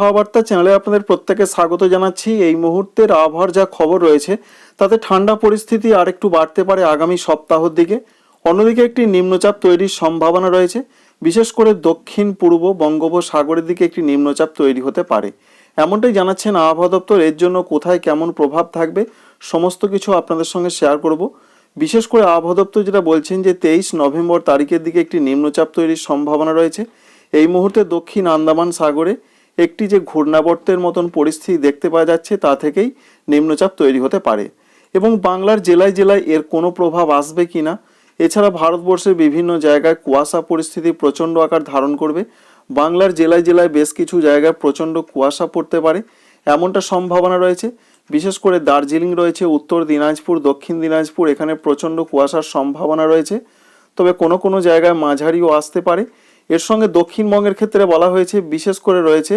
আবহাওয়া বার্তা চ্যানেলে আপনাদের প্রত্যেকে স্বাগত জানাচ্ছি। এই মুহূর্তের আবহাওয়ার যা খবর রয়েছে, তাতে ঠান্ডা পরিস্থিতি আর একটু বাড়তে পারে আগামী সপ্তাহের দিকে। অন্যদিকে একটি নিম্নচাপ তৈরির সম্ভাবনা রয়েছে। বিশেষ করে দক্ষিণ, পূর্ব বঙ্গোপসাগরের দিকে একটি নিম্নচাপ তৈরি হতে পারে। এমনটাই জানাচ্ছেন আবহাওয়া দপ্তর। এর জন্য কোথায় কেমন প্রভাব থাকবে, সমস্ত কিছু আপনাদের সঙ্গে শেয়ার করব। বিশেষ করে আবহাওয়া দপ্তর যেটা বলছেন যে, তেইশ নভেম্বর তারিখের দিকে একটি নিম্নচাপ তৈরির সম্ভাবনা রয়েছে। এই মুহূর্তে দক্ষিণ আন্দামান সাগরে একটি যে ঘূর্ণাবর্তের মতন পরিস্থিতি দেখতে পাওয়া যাচ্ছে তা থেকেই নিম্নচাপ তৈরি হতে পারে। এবং বাংলার জেলায় জেলায় এর কোনো প্রভাব আসবে কিনা এছাড়া ভারতবর্ষের বিভিন্ন জায়গায় কুয়াশা পরিস্থিতি প্রচণ্ড আকার ধারণ করবে। বাংলার জেলায় জেলায় বেশ কিছু জায়গায় প্রচণ্ড কুয়াশা পড়তে পারে, এমনটা সম্ভাবনা রয়েছে। বিশেষ করে দার্জিলিং রয়েছে, উত্তর দিনাজপুর, দক্ষিণ দিনাজপুর, এখানে প্রচণ্ড কুয়াশার সম্ভাবনা রয়েছে। তবে কোনো কোনো জায়গায় মাঝারিও আসতে পারে। এর সঙ্গে দক্ষিণবঙ্গের ক্ষেত্রে বলা হয়েছে, বিশেষ করে রয়েছে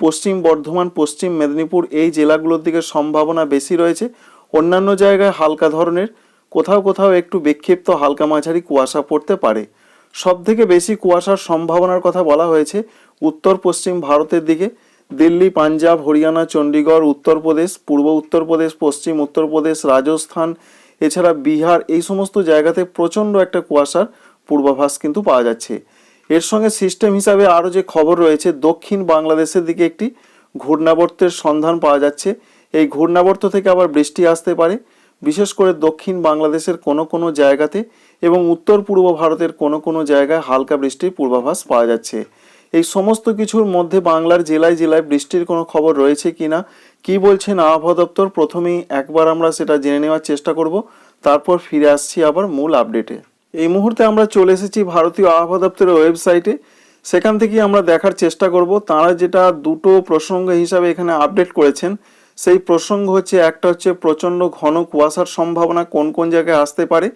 পশ্চিম বর্ধমান, পশ্চিম মেদিনীপুর, এই জেলাগুলোর দিকে সম্ভাবনা বেশি রয়েছে। অন্যান্য জায়গায় হালকা ধরনের, কোথাও কোথাও একটু বিক্ষিপ্ত হালকা মাঝারি কুয়াশা পড়তে পারে। সব থেকে বেশি কুয়াশার সম্ভাবনার কথা বলা হয়েছে উত্তর পশ্চিম ভারতের দিকে। দিল্লি, পাঞ্জাব, হরিয়ানা, চণ্ডীগড় উত্তরপ্রদেশ পূর্ব উত্তরপ্রদেশ পশ্চিম উত্তরপ্রদেশ রাজস্থান, এছাড়া বিহার, এই সমস্ত জায়গাতে প্রচণ্ড একটা কুয়াশার পূর্বাভাস কিন্তু পাওয়া যাচ্ছে। এর সঙ্গে সিস্টেম হিসাবে আরও যে খবর রয়েছে, দক্ষিণ বাংলাদেশের দিকে একটি ঘূর্ণাবর্তের সন্ধান পাওয়া যাচ্ছে। এই ঘূর্ণাবর্ত থেকে আবার বৃষ্টি আসতে পারে, বিশেষ করে দক্ষিণ বাংলাদেশের কোনো কোনো জায়গাতে এবং উত্তর পূর্ব ভারতের কোনো কোনো জায়গায় হালকা বৃষ্টির পূর্বাভাস পাওয়া যাচ্ছে। এই সমস্ত কিছুর মধ্যে বাংলার জেলায় জেলায় বৃষ্টির কোনো খবর রয়েছে কিনা, কি বলছেন আবহাওয়া দপ্তর, প্রথমেই একবার আমরা সেটা জেনে নেওয়ার চেষ্টা করব, তারপর ফিরে আসছি আবার মূল আপডেটে এই মুহূর্তে আমরা চলে এসেছি ভারতীয় আবহাওয়া দপ্তরের ওয়েবসাইটে। সেখান থেকে আমরা দেখার চেষ্টা করব। তারা যেটা দুটো প্রসঙ্গ হিসাবে এখানে আপডেট করেছেন, সেই প্রসঙ্গ হচ্ছে, একটা হচ্ছে প্রচণ্ড ঘন কুয়াশার সম্ভাবনা কোন কোন জায়গায় আসতে পারে।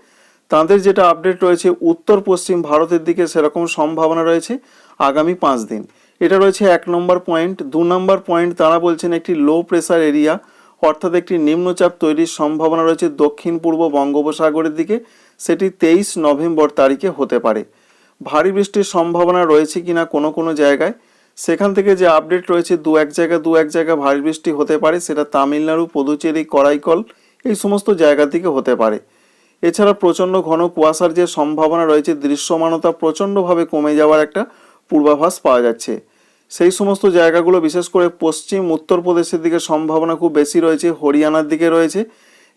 তাদের যেটা আপডেট রয়েছে, উত্তর পশ্চিম ভারতের দিকে সেরকম সম্ভাবনা রয়েছে আগামী পাঁচ দিন। এটা রয়েছে এক নম্বর পয়েন্ট। দু নম্বর পয়েন্ট, তারা বলছেন, একটি লো প্রেসার এরিয়া, অর্থাৎ একটি নিম্নচাপ তৈরির সম্ভাবনা রয়েছে দক্ষিণ পূর্ব বঙ্গোপসাগরের দিকে। সেটি তেইশ নভেম্বর তারিখে হতে পারে। ভারী বৃষ্টির সম্ভাবনা রয়েছে কিনা কোনো কোনো জায়গায়? সেখান থেকে যে আপডেট রয়েছে দু এক জায়গা, দু এক জায়গা ভারী বৃষ্টি হতে পারে, সেটা তামিলনাড়ু, পুদুচেরি, করাইকল, এই সমস্ত জায়গা থেকে হতে পারে। এছাড়া প্রচণ্ড ঘন কুয়াশার যে সম্ভাবনা রয়েছে, দৃশ্যমানতা প্রচণ্ডভাবে কমে যাওয়ার একটা পূর্বাভাস পাওয়া যাচ্ছে। সেই সমস্ত জায়গাগুলো, বিশেষ করে পশ্চিম উত্তরপ্রদেশের দিকে সম্ভাবনা খুব বেশি রয়েছে, হরিয়ানার দিকে রয়েছে।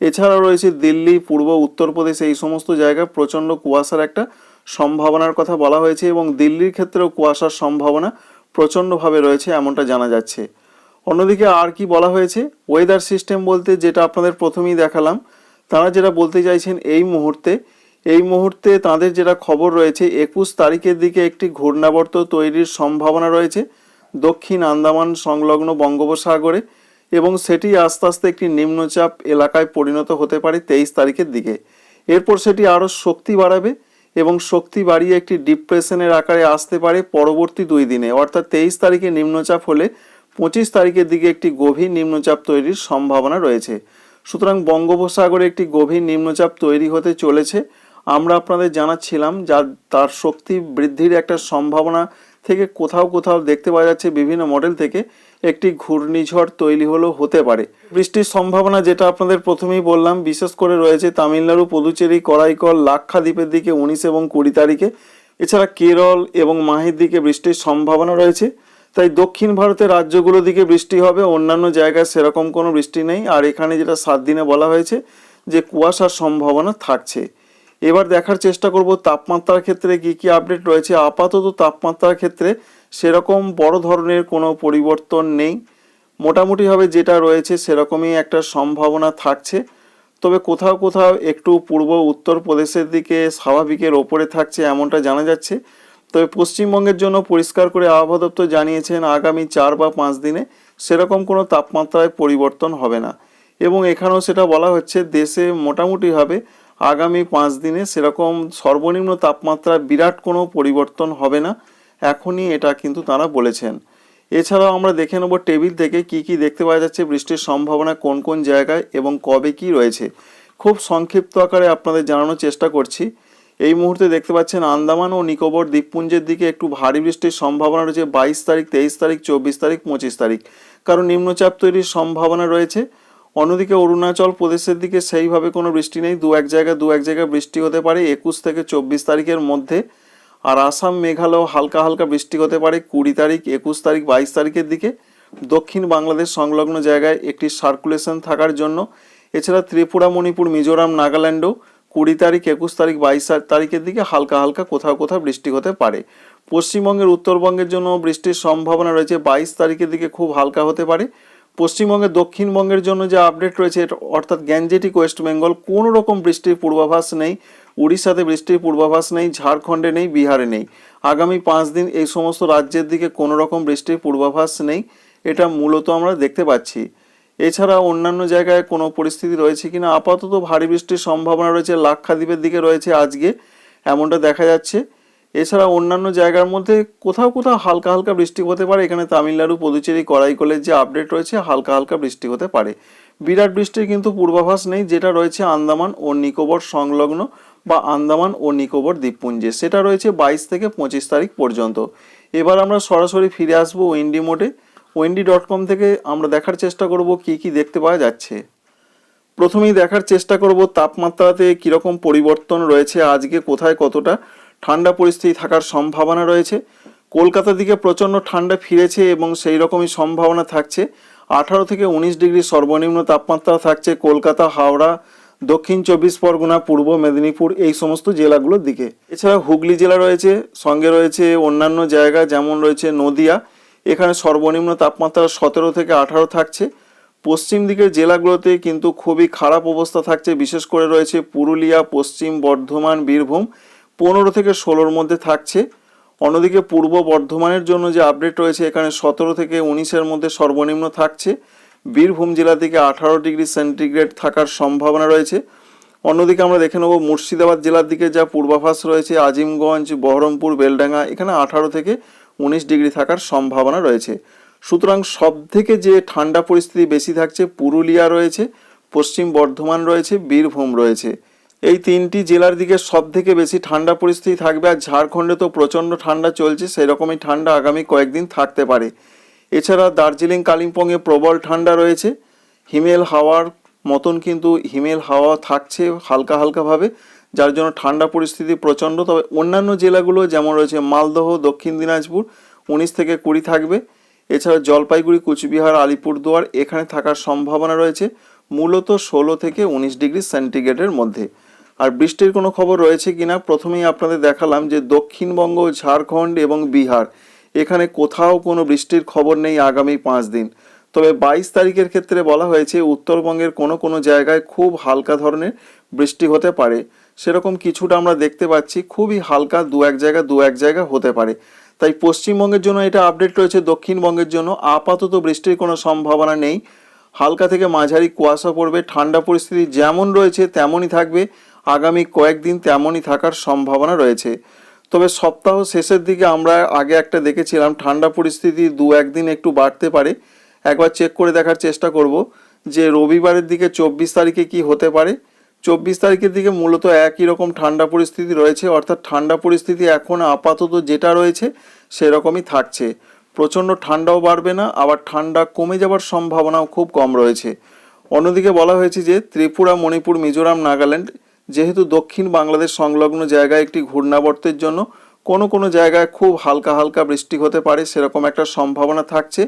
এছাড়াও রয়েছে দিল্লি, পূর্ব উত্তরপ্রদেশ এই সমস্ত জায়গায় প্রচণ্ড কুয়াশার একটা সম্ভাবনার কথা বলা হয়েছে এবং দিল্লির ক্ষেত্রেও কুয়াশার সম্ভাবনা প্রচণ্ডভাবে রয়েছে এমনটা জানা যাচ্ছে। অন্যদিকে আর কি বলা হয়েছে? ওয়েদার সিস্টেম বলতে যেটা আপনাদের প্রথমেই দেখালাম, তারা যেটা বলতে চাইছেন এই মুহূর্তে এই মুহূর্তে তাদের যেটা খবর রয়েছে, একুশ তারিখের দিকে একটি ঘূর্ণাবর্ত তৈরির সম্ভাবনা রয়েছে দক্ষিণ আন্দামান সংলগ্ন বঙ্গোপসাগরে। এবং সেটি আস্তে আস্তে একটি নিম্নচাপ এলাকায় পরিণত হতে পারে তেইশ তারিখের দিকে। এরপর সেটি আরও শক্তি বাড়াবে এবং শক্তি বাড়িয়ে একটি ডিপ্রেশনের আকারে আসতে পারে পরবর্তী দুই দিনে। অর্থাৎ তেইশ তারিখে নিম্নচাপ হলে পঁচিশ তারিখের দিকে একটি গভীর নিম্নচাপ তৈরির সম্ভাবনা রয়েছে। সুতরাং বঙ্গোপসাগরে একটি গভীর নিম্নচাপ তৈরি হতে চলেছে। আমরা আপনাদের জানাচ্ছিলাম যা তার শক্তি বৃদ্ধির একটা সম্ভাবনা থেকে কোথাও কোথাও দেখতে পাওয়া যাচ্ছে বিভিন্ন মডেল থেকে একটি ঘূর্ণিঝড় তৈরি হলেও হতে পারে। বৃষ্টির সম্ভাবনা যেটা আপনাদের প্রথমেই বললাম, বিশেষ করে রয়েছে তামিলনাড়ু, পুদুচেরি, করাইকল, লাক্ষাদ্বীপের দিকে উনিশ এবং কুড়ি তারিখে। এছাড়া কেরল এবং মাহির দিকে বৃষ্টির সম্ভাবনা রয়েছে। তাই দক্ষিণ ভারতের রাজ্যগুলো দিকে বৃষ্টি হবে, অন্যান্য জায়গায় সেরকম কোনো বৃষ্টি নেই। আর এখানে যেটা সাত দিনে বলা হয়েছে যে কুয়াশার সম্ভাবনা থাকছে। এবার দেখার চেষ্টা করব তাপমাত্রার ক্ষেত্রে কি কি আপডেট রয়েছে। আপাতত তাপমাত্রার ক্ষেত্রে সেরকম বড় ধরনের কোনো পরিবর্তন নেই। মোটামুটিভাবে যেটা রয়েছে সেরকমই একটা সম্ভাবনা থাকছে। তবে কোথাও কোথাও একটু পূর্ব উত্তর প্রদেশের দিকে স্বাভাবিকের ওপরে থাকছে এমনটা জানা যাচ্ছে। তবে পশ্চিমবঙ্গের জন্য পরিষ্কার করে আবহাওয়া দপ্তর জানিয়েছেন, আগামী চার বা পাঁচ দিনে সেরকম কোনো তাপমাত্রায় পরিবর্তন হবে না। এবং এখানেও সেটা বলা হচ্ছে, দেশে মোটামুটিভাবে আগামী পাঁচ দিনে সেরকম সর্বনিম্ন তাপমাত্রা বিরাট কোনো পরিবর্তন হবে না। এখনই এটা কিন্তু তারা বলেছেন। এছাড়াও আমরা দেখে নেব টেবিল থেকে কি কি দেখতে পাওয়া যাচ্ছে, বৃষ্টির সম্ভাবনা কোন কোন জায়গায় এবং কবে কি রয়েছে। খুব সংক্ষিপ্ত আকারে আপনাদের জানানোর চেষ্টা করছি। এই মুহূর্তে দেখতে পাচ্ছেন আন্দামান ও নিকোবর দ্বীপপুঞ্জের দিকে একটু ভারী বৃষ্টির সম্ভাবনা রয়েছে, বাইশ তারিখ, তেইশ তারিখ, চব্বিশ তারিখ, পঁচিশ তারিখ। কারণ নিম্নচাপ তৈরির সম্ভাবনা রয়েছে। অন্যদিকে অরুণাচল প্রদেশের দিকে সেইভাবে কোনো বৃষ্টি নেই। দু এক জায়গায় দু এক জায়গায় বৃষ্টি হতে পারে। একুশ থেকে চব্বিশ তারিখের মধ্যে। আর আসাম, মেঘালয় হালকা হালকা বৃষ্টি হতে পারে। কুড়ি তারিখ, একুশ তারিখ, বাইশ তারিখের দিকে। দক্ষিণ বাংলাদেশ সংলগ্ন জায়গায় একটি সার্কুলেশন থাকার জন্য। এছাড়া ত্রিপুরা, মণিপুর, মিজোরাম, নাগাল্যান্ডও কুড়ি তারিখ, একুশ তারিখ, বাইশ তারিখের দিকে হালকা হালকা কোথাও কোথাও বৃষ্টি হতে পারে। পশ্চিমবঙ্গের উত্তরবঙ্গের জন্য বৃষ্টির সম্ভাবনা রয়েছে। বাইশ তারিখের দিকে খুব হালকা হতে পারে। পশ্চিমবঙ্গের, দক্ষিণবঙ্গের জন্য যে আপডেট রয়েছে অর্থাৎ গ্যাঞ্জেটিক ওয়েস্ট বেঙ্গল কোনো রকম বৃষ্টির পূর্বাভাস নেই। উড়িষ্যাতে বৃষ্টির পূর্বাভাস নেই, ঝাড়খণ্ডে নেই, বিহারে নেই। আগামী পাঁচ দিন এই সমস্ত রাজ্যের দিকে কোনো রকম বৃষ্টির পূর্বাভাস নেই, এটা মূলত আমরা দেখতে পাচ্ছি। এছাড়া অন্যান্য জায়গায় কোনো পরিস্থিতি রয়েছে কিনা? আপাতত ভারী বৃষ্টির সম্ভাবনা রয়েছে, লাক্ষাদ্বীপের দিকে রয়েছে আজকে, এমনটা দেখা যাচ্ছে। এছাড়া অন্যান্য জায়গার মধ্যে কোথাও কোথাও হালকা হালকা বৃষ্টি হতে পারে। এখানে তামিলনাড়ু, পুদুচেরি করাইকলের যে আপডেট রয়েছে, হালকা হালকা বৃষ্টি হতে পারে। বিরাট বৃষ্টির কিন্তু পূর্বাভাস নেই, যেটা রয়েছে আন্দামান ও নিকোবর সংলগ্ন বা আন্দামান ও নিকোবর দ্বীপপুঞ্জে। সেটা রয়েছে বাইশ থেকে পঁচিশ তারিখ পর্যন্ত। এবার আমরা সরাসরি ফিরে আসব ওয়েন্ডি মোডে। ওয়েন্ডি ডট কম থেকে আমরা দেখার চেষ্টা করব কি কি দেখতে পাওয়া যাচ্ছে। প্রথমেই দেখার চেষ্টা করব তাপমাত্রাতে কীরকম পরিবর্তন রয়েছে, আজকে কোথায় কতটা। ঠান্ডা পরিস্থিতি থাকার সম্ভাবনা রয়েছে। কলকাতার দিকে প্রচণ্ড ঠান্ডা ফিরেছে এবং সেই রকমই সম্ভাবনা থাকছে। আঠারো থেকে উনিশ ডিগ্রি সর্বনিম্ন তাপমাত্রা থাকছে কলকাতা, হাওড়া, দক্ষিণ চব্বিশ পরগনা, পূর্ব মেদিনীপুর এই সমস্ত জেলাগুলোর দিকে। এছাড়া হুগলি জেলা রয়েছে, সঙ্গে রয়েছে অন্যান্য জায়গা যেমন রয়েছে নদিয়া। এখানে সর্বনিম্ন তাপমাত্রা সতেরো থেকে আঠারো থাকছে। পশ্চিম দিকের জেলাগুলোতে কিন্তু খুবই খারাপ অবস্থা থাকছে। বিশেষ করে রয়েছে পুরুলিয়া, পশ্চিম বর্ধমান, বীরভূম। পনেরো থেকে ষোলোর মধ্যে থাকছে। অন্যদিকে পূর্ব বর্ধমানের জন্য যে আপডেট রয়েছে, এখানে সতেরো থেকে উনিশের মধ্যে সর্বনিম্ন থাকছে। বীরভূম জেলা থেকে আঠারো ডিগ্রি সেন্টিগ্রেড থাকার সম্ভাবনা রয়েছে। অন্যদিকে আমরা দেখে নেব মুর্শিদাবাদ জেলার দিকে যা পূর্বাভাস রয়েছে, আজিমগঞ্জ, বহরমপুর, বেলডাঙ্গা, এখানে আঠারো থেকে উনিশ ডিগ্রি থাকার সম্ভাবনা রয়েছে। সুতরাং সব থেকে যে ঠান্ডা পরিস্থিতি বেশি থাকছে, পুরুলিয়া রয়েছে, পশ্চিম বর্ধমান রয়েছে, বীরভূম রয়েছে। এই তিনটি জেলার দিকে সব থেকে বেশি ঠান্ডা পরিস্থিতি থাকবে আর ঝাড়খণ্ডে তো প্রচণ্ড ঠান্ডা চলছে, সেরকমই ঠান্ডা আগামী কয়েকদিন থাকতে পারে। এছাড়া দার্জিলিং, কালিম্পংয়ে প্রবল ঠান্ডা রয়েছে। হিমেল হাওয়ার মতন কিন্তু হিমেল হাওয়া থাকছে হালকা হালকাভাবে যার জন্য ঠান্ডা পরিস্থিতি প্রচণ্ড। তবে অন্যান্য জেলাগুলো যেমন রয়েছে মালদহ, দক্ষিণ দিনাজপুর, উনিশ থেকে কুড়ি থাকবে। এছাড়া জলপাইগুড়ি, কুচবিহার, আলিপুরদুয়ার এখানে থাকার সম্ভাবনা রয়েছে, মূলত ষোলো থেকে উনিশ ডিগ্রি সেন্টিগ্রেডের মধ্যে। আর বৃষ্টির কোনো খবর রয়েছে কিনা? প্রথমেই আপনাদের দেখালাম যে দক্ষিণবঙ্গ, ঝাড়খণ্ড এবং বিহার, এখানে কোথাও কোনো বৃষ্টির খবর নেই আগামী পাঁচ দিন। তবে বাইশ তারিখের ক্ষেত্রে বলা হয়েছে, উত্তরবঙ্গের কোনো কোনো জায়গায় খুব হালকা ধরনের বৃষ্টি হতে পারে। সেরকম কিছুটা আমরা দেখতে পাচ্ছি, খুবই হালকা দু এক জায়গা, দু এক জায়গা হতে পারে। তাই পশ্চিমবঙ্গের জন্য এটা আপডেট রয়েছে, দক্ষিণবঙ্গের জন্য আপাতত বৃষ্টির কোনো সম্ভাবনা নেই। হালকা থেকে মাঝারি কুয়াশা পড়বে, ঠান্ডা পরিস্থিতি যেমন রয়েছে তেমনই থাকবে। আগামী কয়েকদিন তেমনই থাকার সম্ভাবনা রয়েছে। তবে সপ্তাহ শেষের দিকে আমরা আগে একটা দেখেছিলাম, ঠান্ডা পরিস্থিতি দু একদিন একটু বাড়তে পারে। একবার চেক করে দেখার চেষ্টা করব যে রবিবারের দিকে চব্বিশ তারিখে কি হতে পারে। চব্বিশ তারিখের দিকে মূলত একই রকম ঠান্ডা পরিস্থিতি রয়েছে, অর্থাৎ ঠান্ডা পরিস্থিতি এখন আপাতত যেটা রয়েছে সেরকমই থাকছে। প্রচণ্ড ঠান্ডাও বাড়বে না, আবার ঠান্ডা কমে যাওয়ার সম্ভাবনাও খুব কম রয়েছে। অন্যদিকে বলা হয়েছে যে ত্রিপুরা, মণিপুর, মিজোরাম, নাগাল্যান্ড যেহেতু দক্ষিণ বাংলাদেশ সংলগ্ন জায়গায় একটি ঘূর্ণাবর্তের জন্য কোনো কোনো জায়গায় খুব হালকা হালকা বৃষ্টি হতে পারে, সেরকম একটা সম্ভাবনা থাকছে।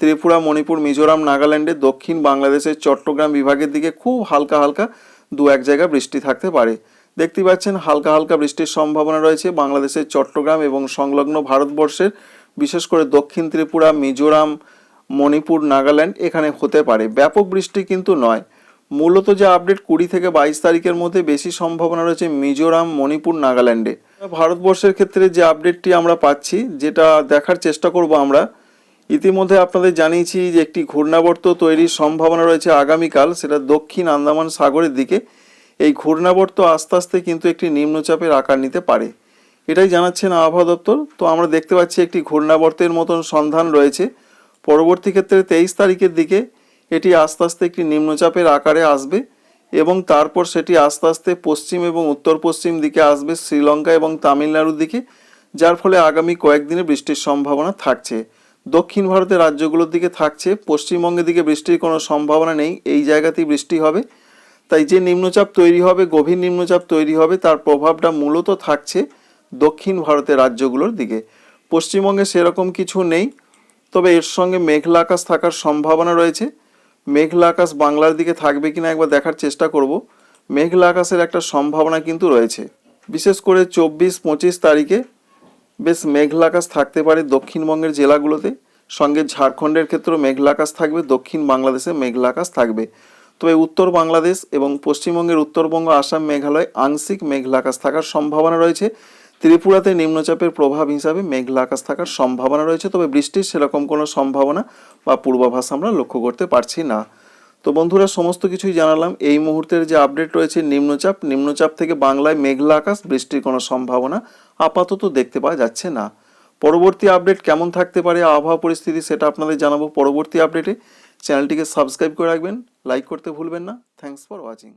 ত্রিপুরা, মণিপুর, মিজোরাম, নাগাল্যান্ডে দক্ষিণ বাংলাদেশের চট্টগ্রাম বিভাগের দিকে খুব হালকা হালকা দু এক জায়গা বৃষ্টি থাকতে পারে। দেখতে পাচ্ছেন, হালকা হালকা বৃষ্টির সম্ভাবনা রয়েছে বাংলাদেশের চট্টগ্রাম এবং সংলগ্ন ভারতবর্ষের। বিশেষ করে দক্ষিণ ত্রিপুরা, মিজোরাম, মণিপুর, নাগাল্যান্ড এখানে হতে পারে। ব্যাপক বৃষ্টি কিন্তু নয়। মূলত যে আপডেট কুড়ি থেকে বাইশ তারিখের মধ্যে বেশি সম্ভাবনা রয়েছে মিজোরাম, মণিপুর, নাগাল্যান্ডে। ভারতবর্ষের ক্ষেত্রে যে আপডেটটি আমরা পাচ্ছি, যেটা দেখার চেষ্টা করব আমরা, ইতিমধ্যে আপনাদের জানিয়েছি যে একটি ঘূর্ণাবর্ত তৈরির সম্ভাবনা রয়েছে আগামীকাল, সেটা দক্ষিণ আন্দামান সাগরের দিকে। এই ঘূর্ণাবর্ত আস্তে আস্তে কিন্তু একটি নিম্নচাপের আকার নিতে পারে। এটাই জানাচ্ছেন আবহাওয়া দপ্তর। তো আমরা দেখতে পাচ্ছি একটি ঘূর্ণাবর্তের মতন সন্ধান রয়েছে। পরবর্তী ক্ষেত্রে তেইশ তারিখের দিকে এটি আস্তে আস্তে একটি নিম্নচাপের আকারে আসবে এবং তারপর সেটি আস্তে আস্তে পশ্চিম এবং উত্তর পশ্চিম দিকে আসবে শ্রীলঙ্কা এবং তামিলনাড়ুর দিকে, যার ফলে আগামী কয়েকদিনে বৃষ্টির সম্ভাবনা থাকছে। দক্ষিণ ভারতের রাজ্যগুলোর দিকে থাকছে, পশ্চিমবঙ্গের দিকে বৃষ্টির কোনো সম্ভাবনা নেই, এই জায়গাতেই বৃষ্টি হবে। তাই যে নিম্নচাপ তৈরি হবে, গভীর নিম্নচাপ তৈরি হবে, তার প্রভাবটা মূলত থাকছে দক্ষিণ ভারতের রাজ্যগুলোর দিকে। পশ্চিমবঙ্গে সেরকম কিছু নেই, তবে এর সঙ্গে মেঘলা আকাশ থাকার সম্ভাবনা রয়েছে। মেঘলা আকাশ বাংলার দিকে থাকবে কিনা একবার দেখার চেষ্টা করব। মেঘলা আকাশের একটা সম্ভাবনা কিন্তু রয়েছে। বিশেষ করে চব্বিশ, পঁচিশ তারিখে বেশ মেঘলা আকাশ থাকতে পারে দক্ষিণবঙ্গের জেলাগুলোতে। সঙ্গে ঝাড়খণ্ডের ক্ষেত্রেও মেঘলা আকাশ থাকবে, দক্ষিণ বাংলাদেশে মেঘলা আকাশ থাকবে। তবে উত্তর বাংলাদেশ এবং পশ্চিমবঙ্গের উত্তরবঙ্গ, আসাম, মেঘালয় আংশিক মেঘলা আকাশ থাকার সম্ভাবনা রয়েছে। ত্রিপুরাতে নিম্নচাপের প্রভাব হিসাবে মেঘলা আকাশ থাকার সম্ভাবনা রয়েছে, তবে বৃষ্টির সেরকম কোনো সম্ভাবনা বা পূর্বাভাস আমরা লক্ষ্য করতে পারছি না। তো বন্ধুরা, সমস্ত কিছুই জানালাম। এই মুহূর্তের যে আপডেট রয়েছে, নিম্নচাপ নিম্নচাপ থেকে বাংলায় মেঘলা আকাশ, বৃষ্টির কোনো সম্ভাবনা আপাতত দেখতে পাওয়া যাচ্ছে না। পরবর্তী আপডেট কেমন থাকতে পারে, আবহাওয়া পরিস্থিতি সেটা আপনাদের জানাব পরবর্তী আপডেটে। চ্যানেলটিকে সাবস্ক্রাইব করে রাখবেন, লাইক করতে ভুলবেন না। Thanks for watching